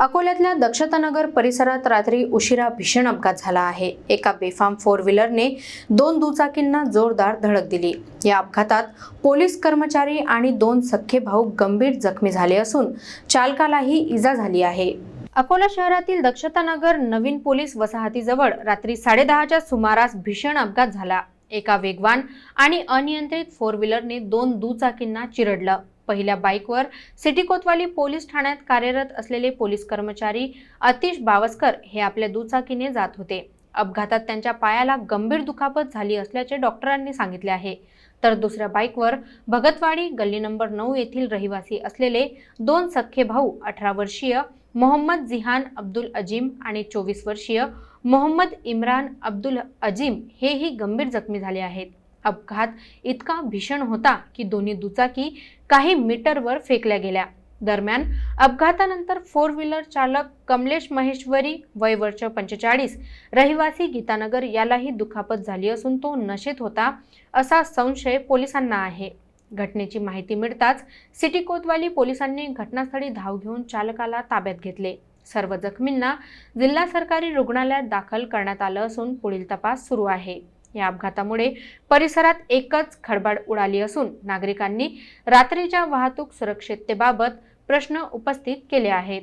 अकोल्यातल्या दक्षतानगर परिसरात रात्री उशिरा भीषण अपघात झाला आहे. एका बेफाम फोर व्हीलरने दोन दुचाकींना जोरदार धडक दिली. या अपघातात पोलीस कर्मचारी आणि दोन सख्खे भाऊ गंभीर जखमी झाले असून चालकालाही इजा झाली आहे. अकोला शहरातील दक्षतानगर नवीन पोलीस वसाहतीजवळ रात्री साडेदहाच्या सुमारास भीषण अपघात झाला. एका वेगवान आणि अनियंत्रित फोर व्हीलरने दोन दुचाकींना चिरडलं. पहिल्या बाईकवर सिटी कोतवाली पोलीस ठाण्यात कार्यरत असलेले पोलीस कर्मचारी अतिश बावस्कर हे आपल्या दुचाकीने जात होते. अपघातात त्यांच्या पायाला गंभीर दुखापत झाली असल्याचे डॉक्टरांनी सांगितले आहे. तर दुसऱ्या बाईकवर भगतवाडी गल्ली नंबर नऊ येथील रहिवासी असलेले दोन सख्खे भाऊ अठरा वर्षीय मोहम्मद जिहान अब्दुल अजीम आणि चोवीस वर्षीय मोहम्मद इम्रान अब्दुल अजीम हेही गंभीर जखमी झाले आहेत. अपघात इतका भीषण होता की दोन्ही दुचाकी काही मीटरवर फेकल्या गेल्या. दरम्यान अपघातानंतर फोर व्हीलर चालक कमलेश महेश्वरी वय वर्ष पंचेचाळीस रहिवासी गीतानगर यालाही दुखापत झाली असून तो नशेत होता असा संशय पोलिसांना आहे. घटनेची माहिती मिळताच सिटी कोतवाली पोलिसांनी घटनास्थळी धाव घेऊन चालकाला ताब्यात घेतले. सर्व जखमींना जिल्हा सरकारी रुग्णालयात दाखल करण्यात आलं असून पुढील तपास सुरू आहे. या अपघातामुळे परिसरात एकच खडबड उडाली असून नागरिकांनी रात्रीच्या वाहतूक सुरक्षिततेबाबत प्रश्न उपस्थित केले आहेत.